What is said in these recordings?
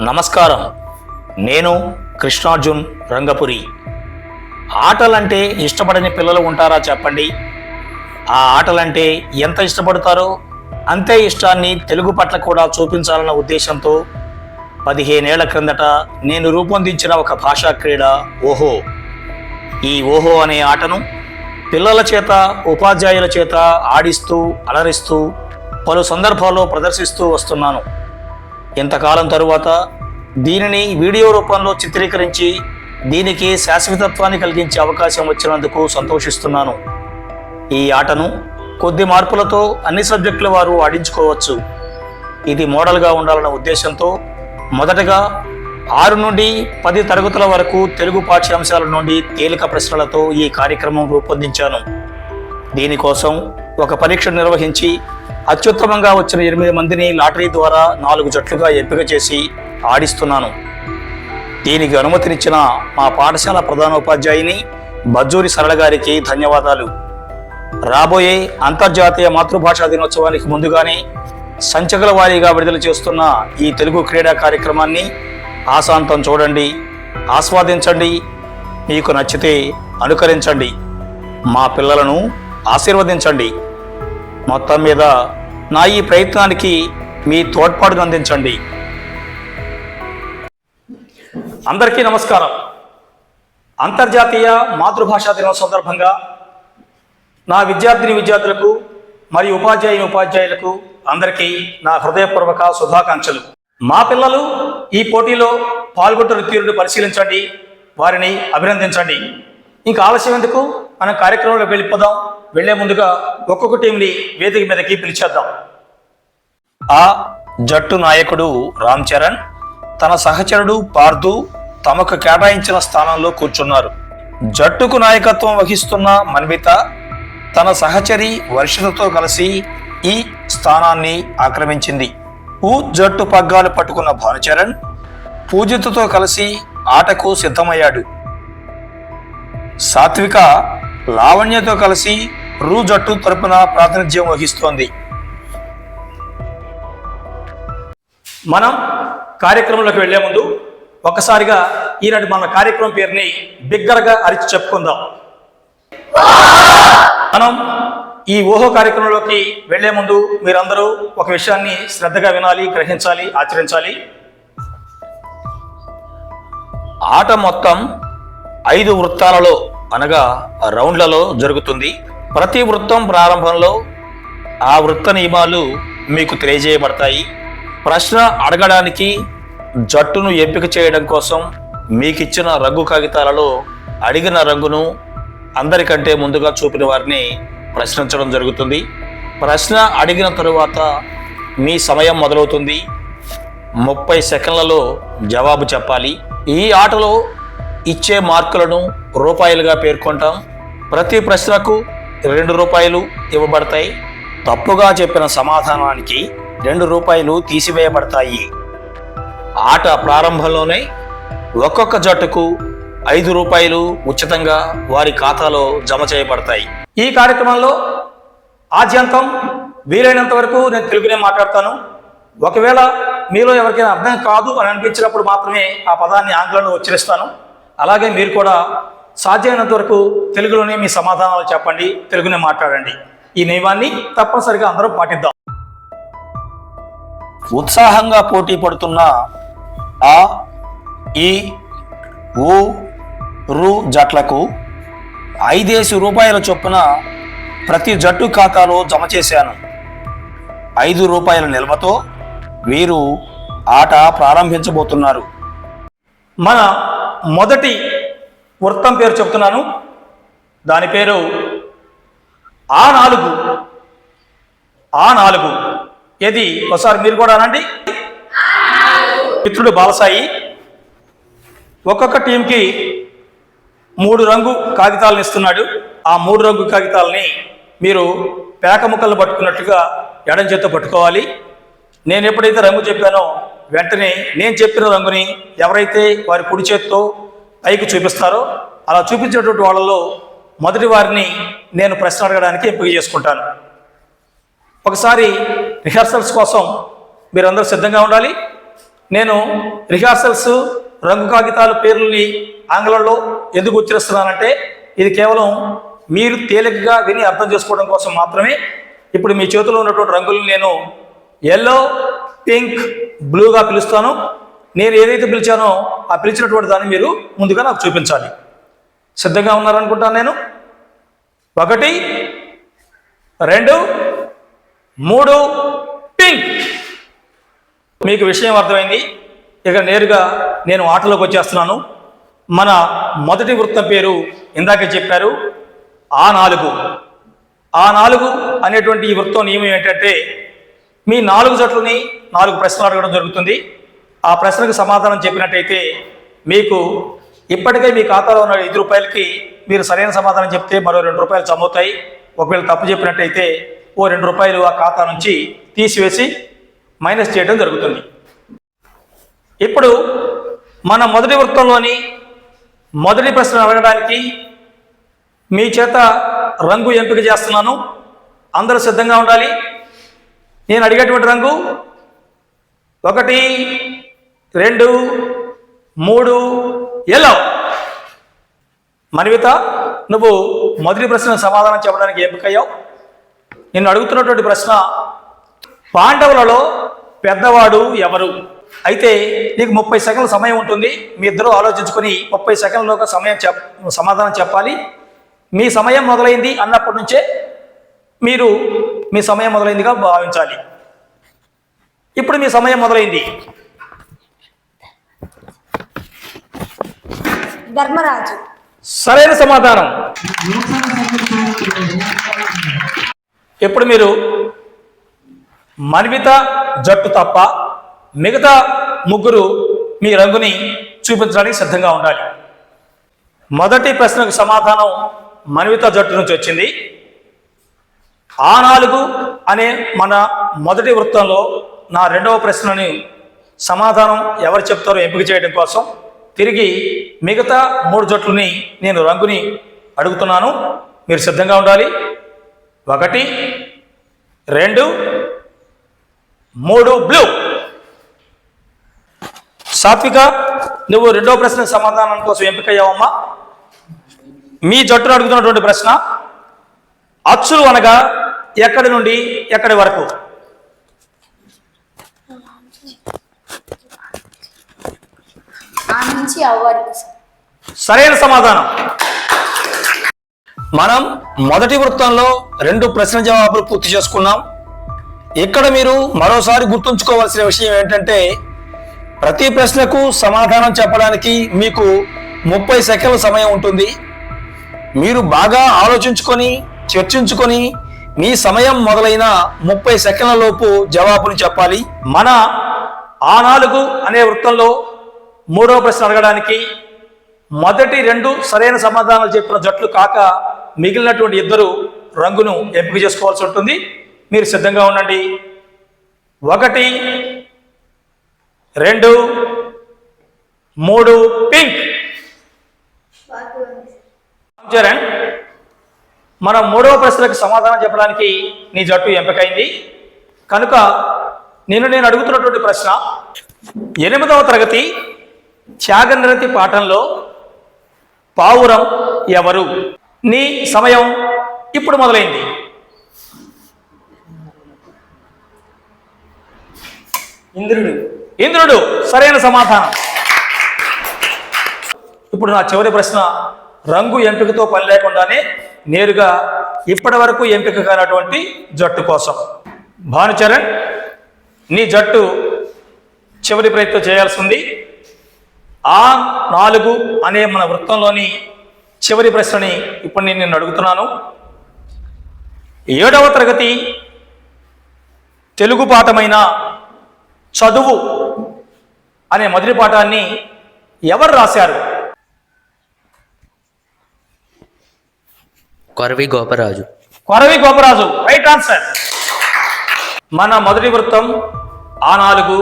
నమస్కారం. నేను కృష్ణార్జున్ రంగపురి. ఆటలంటే ఇష్టపడని పిల్లలు ఉంటారా చెప్పండి. ఆ ఆటలంటే ఎంత ఇష్టపడతారో అంతే ఇష్టాన్ని తెలుగు పట్ల కూడా చూపించాలన్న ఉద్దేశంతో పదిహేనేళ్ళ క్రిందట నేను రూపొందించిన ఒక భాషా క్రీడ ఓహో. ఈ ఓహో అనే ఆటను పిల్లల చేత ఉపాధ్యాయుల చేత ఆడిస్తూ అలరిస్తూ పలు సందర్భాల్లో ప్రదర్శిస్తూ వస్తున్నాను. ఇంతకాలం తరువాత దీనిని వీడియో రూపంలో చిత్రీకరించి దీనికి శాశ్వతత్వాన్ని కలిగించే అవకాశం వచ్చినందుకు సంతోషిస్తున్నాను. ఈ ఆటను కొద్ది మార్పులతో అన్ని సబ్జెక్టుల వారు ఆడించుకోవచ్చు. ఇది మోడల్గా ఉండాలన్న ఉద్దేశంతో మొదటగా ఆరు నుండి పది తరగతుల వరకు తెలుగు పాఠ్యాంశాల నుండి తేలిక ప్రశ్నలతో ఈ కార్యక్రమం రూపొందించాను. దీనికోసం ఒక పరీక్ష నిర్వహించి అత్యుత్తమంగా వచ్చిన ఎనిమిది మందిని లాటరీ ద్వారా నాలుగు జట్లుగా ఎంపిక చేసి ఆడిస్తున్నాను. దీనికి అనుమతినిచ్చిన మా పాఠశాల ప్రధానోపాధ్యాయుని బజ్జూరి సరళ గారికి ధన్యవాదాలు. రాబోయే అంతర్జాతీయ మాతృభాషా దినోత్సవానికి ముందుగానే సంచకల వారీగా విడుదల చేస్తున్న ఈ తెలుగు క్రీడా కార్యక్రమాన్ని ఆశాంతం చూడండి ఆస్వాదించండి మీకు నచ్చితే అనుకరించండి. మా పిల్లలను ఆశీర్వదించండి. మొత్తం మీద నా ఈ ప్రయత్నానికి మీ తోడ్పాటును అందించండి. అందరికీ నమస్కారం. అంతర్జాతీయ మాతృభాషా దినం సందర్భంగా నా విద్యార్థిని విద్యార్థులకు మరియు ఉపాధ్యాయుని ఉపాధ్యాయులకు అందరికీ నా హృదయపూర్వక శుభాకాంక్షలు. మా పిల్లలు ఈ పోటీలో పాల్గొంటున్న తీరును పరిశీలించండి. వారిని అభినందించండి. ఇంకా ఆలస్యం ఎందుకు? మనం కార్యక్రమంలోకి వెళ్ళిపోదాం. వెళ్ళే ముందుగా ఒక్కొక్క టీంని వేదిక మీదకి పిలిచేద్దాం. ఆ జట్టు నాయకుడు రామ్ చరణ్ తన సహచరుడు పార్థు తమకు కేటాయించిన స్థానంలో కూర్చున్నారు. జట్టుకు నాయకత్వం వహిస్తున్న మన్విత తన సహచరి వర్షితతో కలిసి ఈ స్థానాన్ని ఆక్రమించింది. ఊ జట్టు పగ్గాలు పట్టుకున్న భానుచరణ్ పూజితతో కలిసి ఆటకు సిద్ధమయ్యాడు. సాత్విక లావణ్యతో కలిసి రూ జట్టు తరపున ప్రాతినిధ్యం వహిస్తోంది. మనం కార్యక్రమంలోకి వెళ్ళే ముందు ఒక్కసారిగా ఈనాటి మన కార్యక్రమం పేరుని బిగ్గరగా అరిచి చెప్పుకుందాం. మనం ఈ ఊహో కార్యక్రమంలోకి వెళ్ళే ముందు మీరందరూ ఒక విషయాన్ని శ్రద్ధగా వినాలి గ్రహించాలి ఆచరించాలి. ఆట మొత్తం ఐదు వృత్తాలలో అనగా రౌండ్లలో జరుగుతుంది. ప్రతి వృత్తం ప్రారంభంలో ఆ వృత్త నియమాలు మీకు తెలియజేయబడతాయి. ప్రశ్న అడగడానికి జట్టును ఎంపిక చేయడం కోసం మీకు ఇచ్చిన రంగు కాగితాలలో అడిగిన రంగును అందరికంటే ముందుగా చూపిన వారిని ప్రశ్నించడం జరుగుతుంది. ప్రశ్న అడిగిన తరువాత మీ సమయం మొదలవుతుంది. ముప్పై సెకండ్లలో జవాబు చెప్పాలి. ఈ ఆటలో ఇచ్చే మార్కులను రూపాయలుగా పేర్కొంటాం. ప్రతి ప్రశ్నకు రెండు రూపాయలు ఇవ్వబడతాయి. తప్పుగా చెప్పిన సమాధానానికి రెండు రూపాయలు తీసివేయబడతాయి. ఆట ప్రారంభంలోనే ఒక్కొక్క జట్టుకు ఐదు రూపాయలు ఉచితంగా వారి ఖాతాలో జమ చేయబడతాయి. ఈ కార్యక్రమంలో ఆద్యంతం వీలైనంత వరకు నేను తెలుగునే మాట్లాడతాను. ఒకవేళ మీలో ఎవరికైనా అర్థం కాదు అని అనిపించినప్పుడు మాత్రమే ఆ పదాన్ని ఆంగ్లంలో ఉచ్చరిస్తాను. అలాగే మీరు కూడా సాధ్యమైనంత వరకు తెలుగులోనే మీ సమాధానాలు చెప్పండి తెలుగునే మాట్లాడండి. ఈ నియమాన్ని తప్పనిసరిగా అందరూ పాటిద్దాం. ఉత్సాహంగా పోటీ పడుతున్న ఆ ఈ ఊ రు జట్లకు ఐదేసి రూపాయల చొప్పున ప్రతి జట్టు ఖాతాలో జమ చేశాను. ఐదు రూపాయల నిల్వతో వీరు ఆట ప్రారంభించబోతున్నారు. మన మొదటి వృత్తం పేరు చెప్తున్నాను దాని పేరు ఆ నాలుగు ఆ నాలుగు. ఏది? ఒకసారి మీరు కూడా అనండి. మిత్రుడు బాలసాయి ఒక్కొక్క టీంకి మూడు రంగు కాగితాలను ఇస్తున్నాడు. ఆ మూడు రంగు కాగితాలని మీరు పేక ముక్కలు పట్టుకున్నట్టుగా ఎడం చేత్తో పట్టుకోవాలి. నేను ఎప్పుడైతే రంగు చెప్పానో వెంటనే నేను చెప్పిన రంగుని ఎవరైతే వారి కుడి చేత్తో పైకి చూపిస్తారో అలా చూపించినటువంటి వాళ్ళలో మొదటి వారిని నేను ప్రశ్న అడగడానికి ఎంపిక చేసుకుంటాను. ఒకసారి రిహార్సల్స్ కోసం మీరందరూ సిద్ధంగా ఉండాలి. నేను రిహార్సల్స్ రంగు కాగితాల పేర్లని ఆంగ్లంలో ఎందుకు ఉచ్చరిస్తున్నానంటే ఇది కేవలం మీరు తేలికగా విని అర్థం చేసుకోవడం కోసం మాత్రమే. ఇప్పుడు మీ చేతిలో ఉన్నటువంటి రంగులను నేను ఎల్లో పింక్ బ్లూగా పిలుస్తాను. నేను ఏదైతే పిలిచానో ఆ పిలిచినటువంటి దాన్ని మీరు ముందుగా నాకు చూపించాలి. సిద్ధంగా ఉన్నారనుకుంటాను నేను. ఒకటి రెండు మూడు పింక్ మీకు విషయం అర్థమైంది. ఇక నేరుగా నేను ఆటలోకి వచ్చేస్తున్నాను. మన మొదటి వృత్తం పేరు ఇందాకే చెప్పారు. ఆ నాలుగు. ఆ నాలుగు అనేటువంటి ఈ వృత్తం నియమం ఏంటంటే మీ నాలుగు జట్లని నాలుగు ప్రశ్నలు అడగడం జరుగుతుంది. ఆ ప్రశ్నకు సమాధానం చెప్పినట్టయితే మీకు ఇప్పటికే మీ ఖాతాలో ఉన్న ఐదు రూపాయలకి మీరు సరైన సమాధానం చెప్తే మరో రెండు రూపాయలు చమ్ముతాయి ఒకవేళ తప్పు చెప్పినట్టయితే ఓ రెండు రూపాయలు ఆ ఖాతా నుంచి తీసివేసి మైనస్ చేయడం జరుగుతుంది. ఇప్పుడు మన మొదటి వృత్తంలోని మొదటి ప్రశ్న అడగడానికి మీ చేత రంగు ఎంపిక చేస్తున్నాను. అందరూ సిద్ధంగా ఉండాలి. నేను అడిగేటువంటి రంగు? ఒకటి రెండు మూడు ఎల్లో మన్విత నువ్వు మొదటి ప్రశ్న సమాధానం చెప్పడానికి ఎంపికయ్యావు. నేను అడుగుతున్నటువంటి ప్రశ్న పాండవులలో పెద్దవాడు ఎవరు? అయితే నీకు ముప్పై సెకండ్ల సమయం ఉంటుంది. మీ ఇద్దరు ఆలోచించుకొని ముప్పై సెకండ్లోగా సమయం చెప్ సమాధానం చెప్పాలి. మీ సమయం మొదలైంది అన్నప్పటి నుంచే మీరు మీ సమయం మొదలైందిగా భావించాలి. ఇప్పుడు మీ సమయం మొదలైంది. ధర్మరాజు. సరైన సమాధానం. ఇప్పుడు మీరు? మన్విత జట్టు తప్ప మిగతా ముగ్గురు మీ రంగుని చూపించడానికి సిద్ధంగా ఉండాలి. మొదటి ప్రశ్నకు సమాధానం మన్విత జట్టు నుంచి వచ్చింది. ఆ నాలుగు అనే మన మొదటి వృత్తంలో నా రెండవ ప్రశ్నని సమాధానం ఎవరు చెప్తారో ఎంపిక చేయడం కోసం తిరిగి మిగతా మూడు జట్లని నేను రంగుని అడుగుతున్నాను. మీరు సిద్ధంగా ఉండాలి. ఒకటి రెండు మూడు బ్లూ. సాత్విక నువ్వు రెండో ప్రశ్న సమాధానం కోసం ఎంపికయ్యావమ్మా మీ జట్టును అడుగుతున్నటువంటి ప్రశ్న అచ్చులు అనగా ఎక్కడి నుండి ఎక్కడి వరకు? ఆ నుంచి అవ్వరికి సరైన సమాధానం. మనం మొదటి వృత్తంలో రెండు ప్రశ్న జవాబులు పూర్తి చేసుకున్నాం. ఇక్కడ మీరు మరోసారి గుర్తుంచుకోవాల్సిన విషయం ఏంటంటే ప్రతి ప్రశ్నకు సమాధానం చెప్పడానికి మీకు ముప్పై సెకండ్ల సమయం ఉంటుంది. మీరు బాగా ఆలోచించుకొని చర్చించుకొని మీ సమయం మొదలైన ముప్పై సెకండ్ల లోపు జవాబులు చెప్పాలి. మన ఆ నాలుగు అనే వృత్తంలో మూడవ ప్రశ్న అడగడానికి మొదటి రెండు సరైన సమాధానాలు చెప్పిన జట్లు కాక మిగిలినటువంటి ఇద్దరు రంగును ఎంపిక చేసుకోవాల్సి ఉంటుంది. మీరు సిద్ధంగా ఉండండి. ఒకటి రెండు మూడు పింక్. చరణ్ మన మూడవ ప్రశ్నకు సమాధానం చెప్పడానికి నీ జట్టు ఎంపికైంది. కనుక నేను నేను అడుగుతున్నటువంటి ప్రశ్న ఎనిమిదవ తరగతి త్యాగనిరతి పాఠంలో పావురం ఎవరు? నీ సమయం ఇప్పుడు మొదలైంది. ఇంద్రుడు. ఇంద్రుడు సరైన సమాధానం. ఇప్పుడు నా చివరి ప్రశ్న రంగు ఎంపికతో పని లేకుండానే నేరుగా ఇప్పటి వరకు ఎంపిక కానటువంటి జట్టు కోసం. భానుచరణ్ నీ జట్టు చివరి ప్రయత్నం చేయాల్సి ఉంది. ఆ నాలుగు అనే మన వృత్తంలోని చివరి ప్రశ్నని ఇప్పుడు నేను నిన్ను అడుగుతున్నాను. ఏడవ తరగతి తెలుగు పాఠమైన చదువు అనే మొదటి పాఠాన్ని ఎవరు రాశారు? Koravi Goparaju. Koravi Goparaju right answer. మన మొదటి వృత్తం ఆ నాలుగు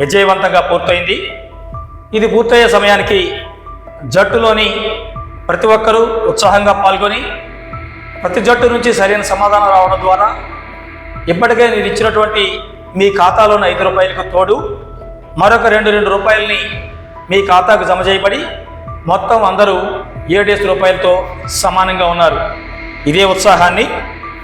విజయవంతంగా పూర్తయింది. ఇది పూర్తయ్యే సమయానికి జట్టులోని ప్రతి ఒక్కరూ ఉత్సాహంగా పాల్గొని ప్రతి జట్టు నుంచి సరైన సమాధానం రావడం ద్వారా ఇప్పటికే నేను ఇచ్చినటువంటి మీ ఖాతాలోని ఐదు రూపాయలకు తోడు మరొక రెండు రెండు రూపాయలని మీ ఖాతాకు జమ చేయబడి మొత్తం అందరూ ఏడేసి రూపాయలతో సమానంగా ఉన్నారు. ఇదే ఉత్సాహాన్ని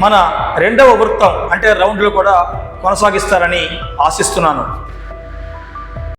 మన రెండవ వృత్తం అంటే రౌండ్లో కూడా కొనసాగిస్తారని ఆశిస్తున్నాను.